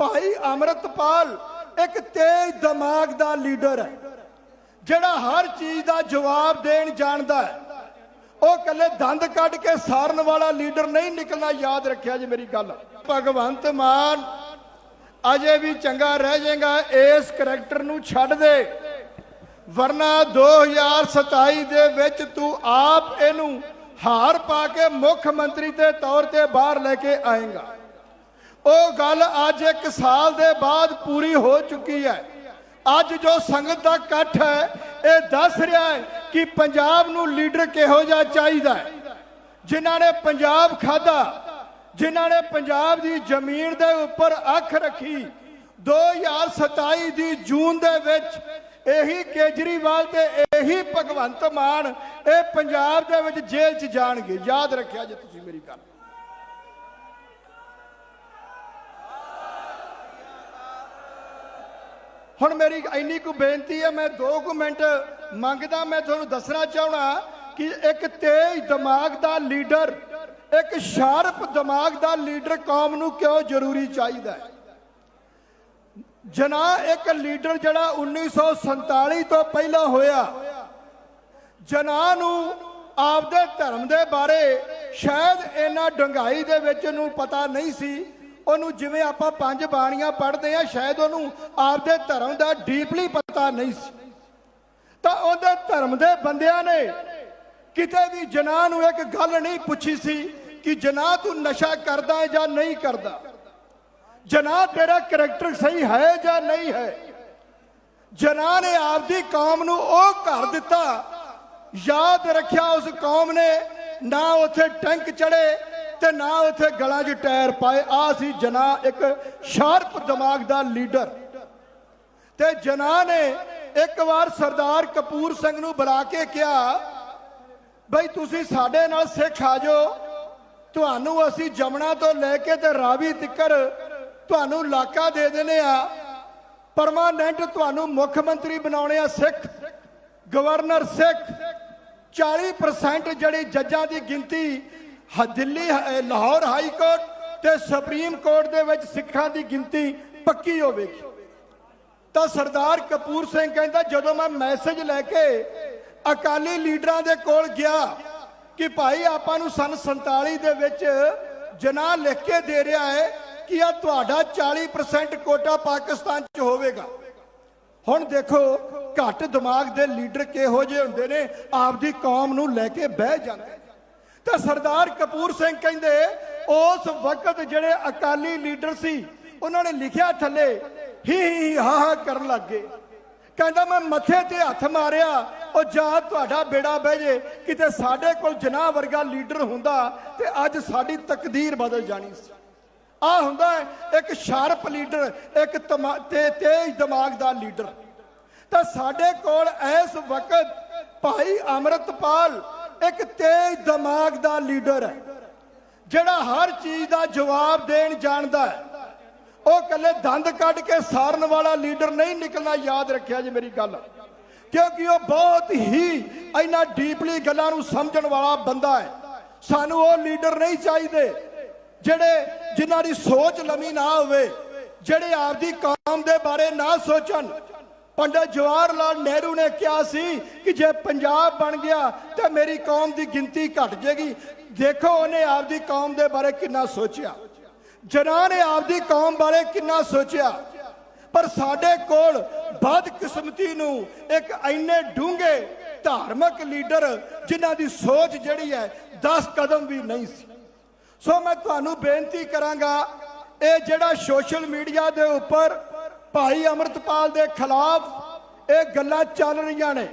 ਭਾਈ ਅਮਰਤਪਾਲ ਇੱਕ ਤੇਜ਼ ਦਿਮਾਗ ਦਾ ਲੀਡਰ ਹੈ, ਜਿਹੜਾ ਹਰ ਚੀਜ਼ ਦਾ ਜਵਾਬ ਦੇਣ ਜਾਣਦਾ ਹੈ। ਉਹ ਕੱਲੇ ਦੰਦ ਕੱਢ ਕੇ ਸਾਰਨ ਵਾਲਾ ਲੀਡਰ ਨਹੀਂ ਨਿਕਲਣਾ ਯਾਦ ਰੱਖਿਆ ਜੀ ਮੇਰੀ ਗੱਲ। ਭਗਵੰਤ ਮਾਨ ਅਜੇ ਵੀ ਚੰਗਾ ਰਹਿ ਜਾਏਗਾ, ਇਸ ਕਰੈਕਟਰ ਨੂੰ ਛੱਡ ਦੇ। ਵਰਨਾ 2027 ਦੇ ਵਿੱਚ ਤੂੰ ਆਪ ਇਹਨੂੰ ਹਾਰ ਪਾ ਕੇ ਮੁੱਖ ਮੰਤਰੀ ਦੇ ਤੌਰ ਤੇ ਬਾਹਰ ਲੈ ਕੇ ਆਏਗਾ। ਉਹ ਗੱਲ ਅੱਜ ਇੱਕ ਸਾਲ ਦੇ ਬਾਅਦ ਪੂਰੀ ਹੋ ਚੁੱਕੀ ਹੈ। ਅੱਜ ਜੋ ਸੰਗਤ ਦਾ ਇਕੱਠ ਹੈ, ਇਹ ਦੱਸ ਰਿਹਾ ਹੈ ਕਿ ਪੰਜਾਬ ਨੂੰ ਲੀਡਰ ਕਿਹੋ ਜਿਹਾ ਚਾਹੀਦਾ ਹੈ। ਜਿਨ੍ਹਾਂ ਨੇ ਪੰਜਾਬ ਖਾਦਾ ਜਿਨ੍ਹਾਂ ਨੇ ਪੰਜਾਬ ਦੀ ਜ਼ਮੀਨ ਦੇ ਉੱਪਰ ਅੱਖ ਰੱਖੀ 2027 ਦੀ ਜੂਨ ਦੇ ਵਿੱਚ ਇਹੀ ਕੇਜਰੀਵਾਲ ਤੇ ਇਹੀ ਭਗਵੰਤ ਮਾਨ ਇਹ ਪੰਜਾਬ ਦੇ ਵਿੱਚ ਜੇਲ੍ਹ 'ਚ ਜਾਣਗੇ। ਯਾਦ ਰੱਖਿਆ ਜੇ ਤੁਸੀਂ ਮੇਰੀ ਗੱਲ। ਹੁਣ ਮੇਰੀ ਇੰਨੀ ਕੁ ਬੇਨਤੀ ਹੈ, ਮੈਂ 2 ਕੁ ਮਿੰਟ ਮੰਗਦਾ, ਮੈਂ ਤੁਹਾਨੂੰ ਦੱਸਣਾ ਚਾਹਣਾ ਕਿ ਇੱਕ ਤੇਜ਼ ਦਿਮਾਗ ਦਾ ਲੀਡਰ, ਇੱਕ ਸ਼ਾਰਪ ਦਿਮਾਗ ਦਾ ਲੀਡਰ ਕੌਮ ਨੂੰ ਕਿਉਂ ਜ਼ਰੂਰੀ ਚਾਹੀਦਾ ਹੈ? ਜਨਾ ਇੱਕ ਲੀਡਰ ਜਿਹੜਾ 1947 ਤੋਂ ਪਹਿਲਾਂ ਹੋਇਆ ਜਨਾ ਨੂੰ ਆਪਦੇ ਧਰਮ ਦੇ ਬਾਰੇ ਸ਼ਾਇਦ ਇਹਨਾਂ ਡੰਗਾਈ ਦੇ ਵਿੱਚ ਨੂੰ ਪਤਾ ਨਹੀਂ ਸੀ ਉਹਨੂੰ ਜਿਵੇਂ ਆਪਾਂ ਪੰਜ ਬਾਣੀਆਂ ਪੜ੍ਹਦੇ ਆ ਸ਼ਾਇਦ ਉਹਨੂੰ ਆਪਦੇ ਧਰਮ ਦਾ ਡੀਪਲੀ ਪਤਾ ਨਹੀਂ ਸੀ। ਤਾਂ ਉਹਦੇ ਧਰਮ ਦੇ ਬੰਦਿਆਂ ਨੇ ਕਿਤੇ ਵੀ ਜਨਾਹ ਨੂੰ ਇੱਕ ਗੱਲ ਨਹੀਂ ਪੁੱਛੀ ਸੀ ਕਿ ਜਨਾਹ ਤੂੰ ਨਸ਼ਾ ਕਰਦਾ ਹੈ ਜਾਂ ਨਹੀਂ ਕਰਦਾ? ਜਨਾਹ ਤੇਰਾ ਕਰੈਕਟਰ ਸਹੀ ਹੈ ਜਾਂ ਨਹੀਂ ਹੈ? ਜਨਾਹ ਨੇ ਆਪਦੀ ਕੌਮ ਨੂੰ ਉਹ ਘਰ ਦਿੱਤਾ, ਯਾਦ ਰੱਖਿਆ ਉਸ ਕੌਮ ਨੇ, ਨਾ ਉੱਥੇ ਟੈਂਕ ਚੜੇ ਤੇ ਨਾ ਉੱਥੇ ਗਲਾਂ 'ਚ ਟਾਇਰ ਪਾਏ। ਆ ਸੀ ਜਨਾ ਇੱਕ ਸ਼ਾਰਪ ਦਿਮਾਗ ਦਾ ਲੀਡਰ। ਤੇ ਜਨਾ ਨੇ ਇੱਕ ਵਾਰ ਸਰਦਾਰ ਕਪੂਰ ਸਿੰਘ ਨੂੰ ਬੁਲਾ ਕੇ ਕਿਹਾ, ਬਈ ਤੁਸੀਂ ਸਾਡੇ ਨਾਲ ਸਿੱਖ ਆ ਜਾਓ। ਤੁਹਾਨੂੰ ਅਸੀਂ ਜਮਣਾ ਤੋਂ ਲੈ ਕੇ ਤੇ ਰਾਵੀ ਤਿੱਕਰ ਤੁਹਾਨੂੰ ਇਲਾਕਾ ਦੇ ਦੇਣੇ ਆ। ਪਰਮਾਨੈਂਟ ਤੁਹਾਨੂੰ ਮੁੱਖ ਮੰਤਰੀ ਬਣਾਉਣੇ ਆ ਸਿੱਖ, ਗਵਰਨਰ ਸਿੱਖ। 40% ਜਿਹੜੀ ਜੱਜਾਂ ਦੀ ਗਿਣਤੀ ਦਿੱਲੀ ਲਾਹੌਰ ਹਾਈ ਕੋਰਟ ਤੇ ਸੁਪਰੀਮ ਕੋਰਟ ਦੇ ਵਿੱਚ ਸਿੱਖਾਂ ਦੀ ਗਿਣਤੀ ਪੱਕੀ ਹੋਵੇਗੀ। ਤਾਂ ਸਰਦਾਰ ਕਪੂਰ ਸਿੰਘ ਕਹਿੰਦਾ, ਜਦੋਂ ਮੈਂ ਮੈਸੇਜ ਲੈ ਕੇ ਅਕਾਲੀ ਲੀਡਰਾਂ ਦੇ ਕੋਲ ਗਿਆ ਕਿ ਭਾਈ ਆਪਾਂ ਨੂੰ ਸਨ 47 ਦੇ ਵਿੱਚ ਜਨਾਹ ਲਿਖ ਕੇ ਦੇ ਰਿਹਾ ਹੈ ਕਿ ਆ ਤੁਹਾਡਾ 40% ਕੋਟਾ ਪਾਕਿਸਤਾਨ 'ਚ ਹੋਵੇਗਾ। ਹੁਣ ਦੇਖੋ, ਘੱਟ ਦਿਮਾਗ ਦੇ ਲੀਡਰ ਕਿਹੋ ਜਿਹੇ ਹੁੰਦੇ ਨੇ, ਆਪਦੀ ਕੌਮ ਨੂੰ ਲੈ ਕੇ ਬਹਿ ਜਾਂਦੇ ਤਾਂ ਸਰਦਾਰ ਕਪੂਰ ਸਿੰਘ ਕਹਿੰਦੇ, ਉਸ ਵਕਤ ਜਿਹੜੇ ਅਕਾਲੀ ਲੀਡਰ ਸੀ, ਉਹਨਾਂ ਨੇ ਲਿਖਿਆ ਥੱਲੇ, ਹੀ ਹੀ, ਹਾ ਹਾ ਕਰਨ ਲੱਗੇ ਕਹਿੰਦਾ, ਮੈਂ ਮੱਥੇ ਤੇ ਹੱਥ ਮਾਰਿਆ, ਉਹ ਜਾ ਤੁਹਾਡਾ ਬੇੜਾ ਬਹਿ ਜੇ, ਕਿਤੇ ਸਾਡੇ ਕੋਲ ਜਨਾਹ ਵਰਗਾ ਲੀਡਰ ਹੁੰਦਾ ਤੇ ਅੱਜ ਸਾਡੀ ਤਕਦੀਰ ਬਦਲ ਜਾਣੀ ਸੀ। ਆ ਹੁੰਦਾ ਇੱਕ ਸ਼ਾਰਪ ਲੀਡਰ, ਇੱਕ ਤੇ ਤੇਜ਼ ਦਿਮਾਗ ਦਾ ਲੀਡਰ। ਤਾਂ ਸਾਡੇ ਕੋਲ ਇਸ ਵਕਤ ਭਾਈ ਅਮਰਤਪਾਲ ਇੱਕ ਤੇਜ਼ ਦਿਮਾਗ ਦਾ ਲੀਡਰ ਹੈ, ਜਿਹੜਾ ਹਰ ਚੀਜ਼ ਦਾ ਜਵਾਬ ਦੇਣ ਜਾਣਦਾ ਹੈ। ਉਹ ਕੱਲੇ ਦੰਦ ਕੱਢ ਕੇ ਸਾਰਨ ਵਾਲਾ ਲੀਡਰ ਨਹੀਂ ਨਿਕਲਣਾ ਯਾਦ ਰੱਖਿਆ ਜੀ ਮੇਰੀ ਗੱਲ। ਕਿਉਂਕਿ ਉਹ ਬਹੁਤ ਹੀ ਇੰਨਾ ਡੀਪਲੀ ਗੱਲਾਂ ਨੂੰ ਸਮਝਣ ਵਾਲਾ ਬੰਦਾ ਹੈ। ਸਾਨੂੰ ਉਹ ਲੀਡਰ ਨਹੀਂ ਚਾਹੀਦੇ, ਜਿਹੜੇ ਜਿਨ੍ਹਾਂ ਦੀ ਸੋਚ ਲੰਮੀ ਨਾ ਹੋਵੇ, ਜਿਹੜੇ ਆਪਦੀ ਕੌਮ ਦੇ ਬਾਰੇ ਨਾ ਸੋਚਣ। ਪੰਡਤ ਜਵਾਹਰ ਲਾਲ ਨਹਿਰੂ ਨੇ ਕਿਹਾ ਸੀ ਕਿ ਜੇ ਪੰਜਾਬ ਬਣ ਗਿਆ ਤਾਂ ਮੇਰੀ ਕੌਮ ਦੀ ਗਿਣਤੀ ਘਟ ਜਾਏਗੀ। ਦੇਖੋ ਉਹਨੇ ਆਪਦੀ ਕੌਮ ਦੇ ਬਾਰੇ ਕਿੰਨਾ ਸੋਚਿਆ। ਜਨਾਂ ਨੇ ਆਪਦੀ ਕੌਮ ਬਾਰੇ ਕਿੰਨਾ ਸੋਚਿਆ। ਪਰ ਸਾਡੇ ਕੋਲ ਬਦਕਿਸਮਤੀ ਨੂੰ ਇੱਕ ਇੰਨੇ ਡੂੰਘੇ ਧਾਰਮਿਕ ਲੀਡਰ ਜਿਨ੍ਹਾਂ ਦੀ ਸੋਚ ਜਿਹੜੀ ਹੈ 10 ਕਦਮ ਵੀ ਨਹੀਂ ਸੀ। ਸੋ ਮੈਂ ਤੁਹਾਨੂੰ ਬੇਨਤੀ ਕਰਾਂਗਾ, ਇਹ ਜਿਹੜਾ ਸੋਸ਼ਲ ਮੀਡੀਆ ਦੇ ਉੱਪਰ ਭਾਈ ਅਮਰਤਪਾਲ ਦੇ ਖਿਲਾਫ ਇਹ ਗੱਲਾਂ ਚੱਲ ਰਹੀਆਂ ਨੇ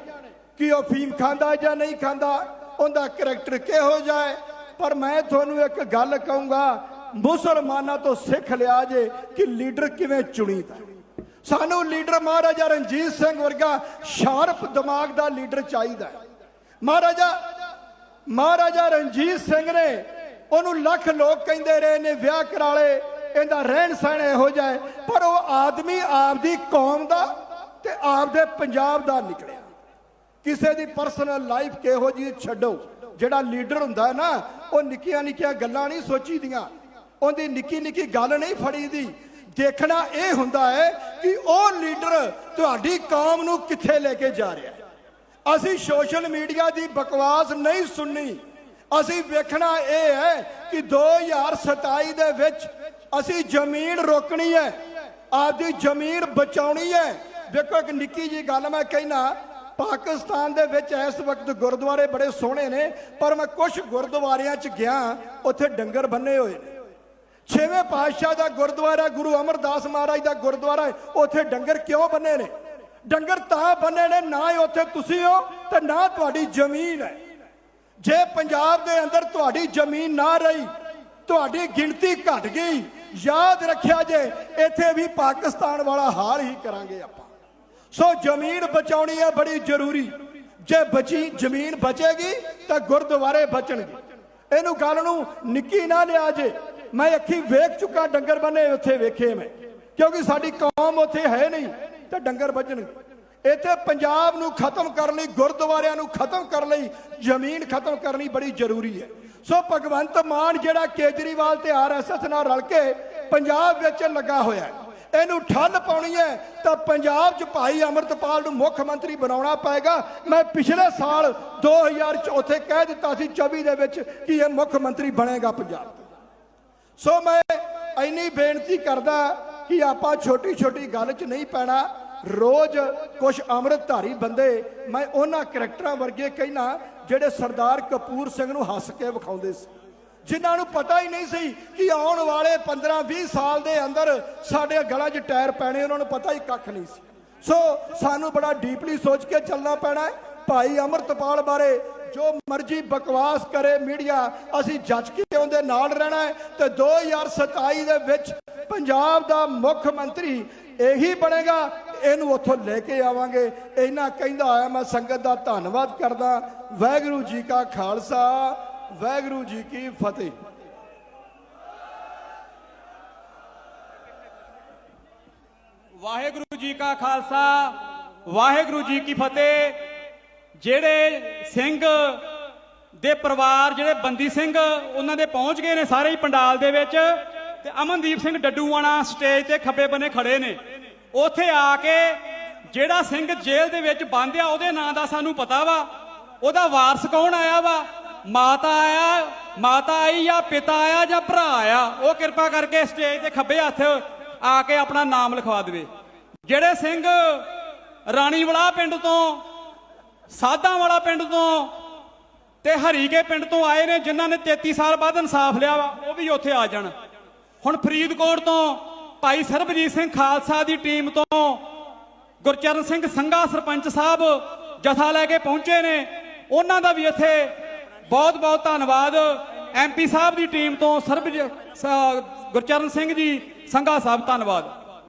ਕਿ ਉਹ ਫੀਮ ਖਾਂਦਾ ਜਾਂ ਨਹੀਂ ਖਾਂਦਾ, ਉਹਦਾ ਕਰੈਕਟਰ ਕਿਹੋ ਜਾਏ ਪਰ ਮੈਂ ਤੁਹਾਨੂੰ ਇੱਕ ਗੱਲ ਕਹੂੰਗਾ, ਮੁਸਲਮਾਨਾਂ ਤੋਂ ਸਿੱਖ ਲਿਆ ਜੇ ਕਿ ਲੀਡਰ ਕਿਵੇਂ ਚੁਣੀਦਾ ਸਾਨੂੰ ਲੀਡਰ ਮਹਾਰਾਜਾ ਰਣਜੀਤ ਸਿੰਘ ਵਰਗਾ ਸ਼ਾਰਪ ਦਿਮਾਗ ਦਾ ਲੀਡਰ ਚਾਹੀਦਾ ਮਹਾਰਾਜਾ ਮਹਾਰਾਜਾ ਰਣਜੀਤ ਸਿੰਘ ਨੇ ਉਹਨੂੰ ਲੱਖ ਲੋਕ ਕਹਿੰਦੇ ਰਹੇ ਨੇ ਵਿਆਹ ਕਰਾ ਲਏ। ਇਹਦਾ ਰਹਿਣ ਸਹਿਣ ਇਹੋ ਜਿਹਾ ਹੈ, ਪਰ ਉਹ ਆਦਮੀ ਆਪਦੀ ਕੌਮ ਦਾ ਤੇ ਆਪਦੇ ਪੰਜਾਬ ਦਾ ਨਿਕਲਿਆ। ਕਿਸੇ ਦੀ ਪਰਸਨਲ ਲਾਈਫ ਕਿਹੋ ਜੀ ਛੱਡੋ, ਜਿਹੜਾ ਲੀਡਰ ਹੁੰਦਾ ਨਾ, ਉਹ ਨਿੱਕੀਆਂ ਨਿੱਕੀਆਂ ਗੱਲਾਂ ਨਹੀਂ ਸੋਚੀਦੀਆਂ, ਉਹਦੀ ਨਿੱਕੀ ਨਿੱਕੀ ਗੱਲ ਨਹੀਂ ਫੜੀਦੀ। ਦੇਖਣਾ ਇਹ ਹੁੰਦਾ ਹੈ ਕਿ ਉਹ ਲੀਡਰ ਤੁਹਾਡੀ ਕੌਮ ਨੂੰ ਕਿੱਥੇ ਲੈ ਕੇ ਜਾ ਰਿਹਾ ਹੈ। ਅਸੀਂ ਸੋਸ਼ਲ ਮੀਡੀਆ ਦੀ ਬਕਵਾਸ ਨਹੀਂ ਸੁਣਨੀ। ਅਸੀਂ ਵੇਖਣਾ ਇਹ ਹੈ ਕਿ 2027 ਦੇ ਵਿੱਚ ਅਸੀਂ ਜ਼ਮੀਨ ਰੋਕਣੀ ਹੈ। ਆਪਦੀ ਜ਼ਮੀਨ ਬਚਾਉਣੀ ਹੈ। ਦੇਖੋ ਇੱਕ ਨਿੱਕੀ ਜੀ ਗੱਲ ਮੈਂ ਕਹਿਣਾ ਪਾਕਿਸਤਾਨ ਦੇ ਵਿੱਚ ਇਸ ਵਕਤ ਗੁਰਦੁਆਰੇ ਬੜੇ ਸੋਹਣੇ ਨੇ ਪਰ ਮੈਂ ਕੁਝ ਗੁਰਦੁਆਰਿਆਂ 'ਚ ਗਿਆ ਉੱਥੇ ਡੰਗਰ ਬੰਨੇ ਹੋਏ ਨੇ। ਛੇਵੇਂ ਪਾਤਸ਼ਾਹ ਦਾ ਗੁਰਦੁਆਰਾ ਗੁਰੂ ਅਮਰਦਾਸ ਮਹਾਰਾਜ ਦਾ ਗੁਰਦੁਆਰਾ ਹੈ, ਉੱਥੇ ਡੰਗਰ ਕਿਉਂ ਬੰਨੇ ਨੇ? ਡੰਗਰ ਤਾਂ ਬੰਨੇ ਨੇ ਨਾ ਹੀ ਉੱਥੇ ਤੁਸੀਂ ਹੋ ਤੇ ਨਾ ਤੁਹਾਡੀ ਜ਼ਮੀਨ ਹੈ। ਜੇ ਪੰਜਾਬ ਦੇ ਅੰਦਰ ਤੁਹਾਡੀ ਜ਼ਮੀਨ ਨਾ ਰਹੀ ਤੁਹਾਡੀ ਗਿਣਤੀ ਘਟ ਗਈ ਯਾਦ ਰੱਖਿਆ ਜੇ, ਇੱਥੇ ਵੀ ਪਾਕਿਸਤਾਨ ਵਾਲਾ ਹਾਲ ਹੀ ਕਰਾਂਗੇ ਆਪਾਂ। ਸੋ ਜ਼ਮੀਨ ਬਚਾਉਣੀ ਹੈ ਬੜੀ ਜ਼ਰੂਰੀ। ਜੇ ਬਚੀ, ਜ਼ਮੀਨ ਬਚੇਗੀ ਤਾਂ ਗੁਰਦੁਆਰੇ ਬਚਣਗੇ। ਇਹਨੂੰ ਗੱਲ ਨੂੰ ਨਿੱਕੀ ਨਾ ਲਿਆ ਜੇ। ਮੈਂ ਅੱਖੀ ਵੇਖ ਚੁੱਕਾ, ਡੰਗਰ ਬੰਨੇ ਉੱਥੇ ਵੇਖੇ ਮੈਂ। ਕਿਉਂਕਿ ਸਾਡੀ ਕੌਮ ਉੱਥੇ ਹੈ ਨਹੀਂ, ਤਾਂ ਡੰਗਰ ਬਚਣਗੇ ਇੱਥੇ ਪੰਜਾਬ ਨੂੰ ਖਤਮ ਕਰਨ ਲਈ, ਗੁਰਦੁਆਰਿਆਂ ਨੂੰ ਖਤਮ ਕਰਨ ਲਈ ਜ਼ਮੀਨ ਖਤਮ ਕਰਨੀ ਬੜੀ ਜ਼ਰੂਰੀ ਹੈ। ਸੋ ਭਗਵੰਤ ਮਾਨ ਜਿਹੜਾ ਕੇਜਰੀਵਾਲ ਤੇ ਆਰਐਸਐਸ ਨਾਲ ਰਲ ਕੇ ਪੰਜਾਬ ਵਿੱਚ ਲੱਗਾ ਹੋਇਆ ਇਹਨੂੰ ਠੱਲ ਪਾਉਣੀ ਹੈ ਤਾਂ ਪੰਜਾਬ 'ਚ ਭਾਈ ਅਮਰਤਪਾਲ ਨੂੰ ਮੁੱਖ ਮੰਤਰੀ ਬਣਾਉਣਾ ਪਏਗਾ। ਮੈਂ ਪਿਛਲੇ ਸਾਲ 2000 ਚ, ਉੱਥੇ ਕਹਿ ਦਿੱਤਾ ਸੀ 24 ਦੇ ਵਿੱਚ ਕਿ ਇਹ ਮੁੱਖ ਮੰਤਰੀ ਬਣੇਗਾ ਪੰਜਾਬ। ਦਾ ਸੋ ਮੈਂ ਇੰਨੀ ਬੇਨਤੀ ਕਰਦਾ ਕਿ ਆਪਾਂ ਛੋਟੀ ਛੋਟੀ ਗੱਲ 'ਚ ਨਹੀਂ ਪੈਣਾ। ਰੋਜ਼ ਕੁਝ ਅੰਮ੍ਰਿਤਧਾਰੀ ਬੰਦੇ, ਮੈਂ ਉਹਨਾਂ ਕਰੈਕਟਰਾਂ ਵਰਗੇ ਕਹਿਣਾ ਜਿਹੜੇ ਸਰਦਾਰ ਕਪੂਰ ਸਿੰਘ ਨੂੰ ਹੱਸ ਕੇ ਵਿਖਾਉਂਦੇ ਸੀ। ਜਿਨ੍ਹਾਂ ਨੂੰ ਪਤਾ ਹੀ ਨਹੀਂ ਸੀ ਕਿ ਆਉਣ ਵਾਲੇ 15-20 ਸਾਲ ਦੇ ਅੰਦਰ ਸਾਡੇ ਗਲਾਂ 'ਚ ਟਾਇਰ ਪੈਣੇ, ਉਹਨਾਂ ਨੂੰ ਪਤਾ ਹੀ ਕੱਖ ਨਹੀਂ ਸੀ। ਸੋ ਸਾਨੂੰ ਬੜਾ ਡੀਪਲੀ ਸੋਚ ਕੇ ਚੱਲਣਾ ਪੈਣਾ ਹੈ। ਭਾਈ ਅਮਰਤਪਾਲ ਬਾਰੇ ਜੋ ਮਰਜ਼ੀ ਬਕਵਾਸ ਕਰੇ ਮੀਡੀਆ, ਅਸੀਂ ਜੱਜ ਕੇ ਉਹਦੇ ਨਾਲ ਰਹਿਣਾ ਹੈ ਤੇ 2027 ਦੇ ਵਿੱਚ ਪੰਜਾਬ ਦਾ ਮੁੱਖ ਮੰਤਰੀ ਇਹੀ ਬਣੇਗਾ ਇਹਨੂੰ ਉੱਥੋਂ ਲੈ ਕੇ ਆਵਾਂਗੇ। ਇਹਨਾਂ ਕਹਿੰਦਾ ਹੋਇਆ, ਮੈਂ ਸੰਗਤ ਦਾ ਧੰਨਵਾਦ ਕਰਦਾ। ਵਾਹਿਗੁਰੂ ਜੀ ਕਾ ਖਾਲਸਾ, ਵਾਹਿਗੁਰੂ ਜੀ ਕੀ ਫਤਿਹ। ਵਾਹਿਗੁਰੂ ਜੀ ਕਾ ਖਾਲਸਾ, ਵਾਹਿਗੁਰੂ ਜੀ ਕੀ ਫਤਿਹ। ਜਿਹੜੇ ਸਿੰਘ ਦੇ ਪਰਿਵਾਰ, ਜਿਹੜੇ ਬੰਦੀ ਸਿੰਘ, ਉਹਨਾਂ ਦੇ ਪਹੁੰਚ ਗਏ ਨੇ ਸਾਰੇ ਹੀ ਪੰਡਾਲ ਦੇ ਵਿੱਚ। ਤੇ ਅਮਨਦੀਪ ਸਿੰਘ ਡੱਡੂਆਣਾ ਸਟੇਜ ਤੇ ਖੱਬੇ ਬੰਨੇ ਖੜੇ ਨੇ। ਉੱਥੇ ਆ ਕੇ ਜਿਹੜਾ ਸਿੰਘ ਜੇਲ੍ਹ ਦੇ ਵਿੱਚ ਬੰਦ ਆ ਉਹਦੇ ਨਾਂ ਦਾ ਸਾਨੂੰ ਪਤਾ ਵਾ। ਉਹਦਾ ਵਾਰਸ ਕੌਣ ਆਇਆ ਵਾ? ਮਾਤਾ ਆਇਆ, ਮਾਤਾ ਆਈ ਜਾਂ ਪਿਤਾ ਆਇਆ ਜਾਂ ਭਰਾ ਆਇਆ? ਉਹ ਕਿਰਪਾ ਕਰਕੇ ਸਟੇਜ ਤੇ ਖੱਬੇ ਹੱਥ ਆ ਕੇ ਆਪਣਾ ਨਾਮ ਲਿਖਵਾ ਦੇਵੇ। ਜਿਹੜੇ ਸਿੰਘ ਰਾਣੀਵਾਲਾ ਪਿੰਡ ਤੋਂ ਸਾਧਾਂ ਵਾਲਾ ਪਿੰਡ ਤੋਂ ਤੇ ਹਰੀਕੇ ਪਿੰਡ ਤੋਂ ਆਏ ਨੇ, ਜਿਨ੍ਹਾਂ ਨੇ 33 ਸਾਲ ਬਾਅਦ ਇਨਸਾਫ ਲਿਆ ਵਾ, ਉਹ ਵੀ ਉੱਥੇ ਆ ਜਾਣ। ਹੁਣ ਫਰੀਦਕੋਟ ਤੋਂ ਭਾਈ ਸਰਬਜੀਤ ਸਿੰਘ ਖਾਲਸਾ ਦੀ ਟੀਮ ਤੋਂ ਗੁਰਚਰਨ ਸਿੰਘ ਸੰਘਾ ਸਰਪੰਚ ਸਾਹਿਬ ਜਥਾ ਲੈ ਕੇ ਪਹੁੰਚੇ ਨੇ। ਉਹਨਾਂ ਦਾ ਵੀ ਇੱਥੇ ਬਹੁਤ ਬਹੁਤ ਧੰਨਵਾਦ। ਐਮਪੀ ਸਾਹਿਬ ਦੀ ਟੀਮ ਤੋਂ ਸਰਬਜੀਤ ਗੁਰਚਰਨ ਸਿੰਘ ਜੀ ਸੰਘਾ ਸਾਹਿਬ, ਧੰਨਵਾਦ।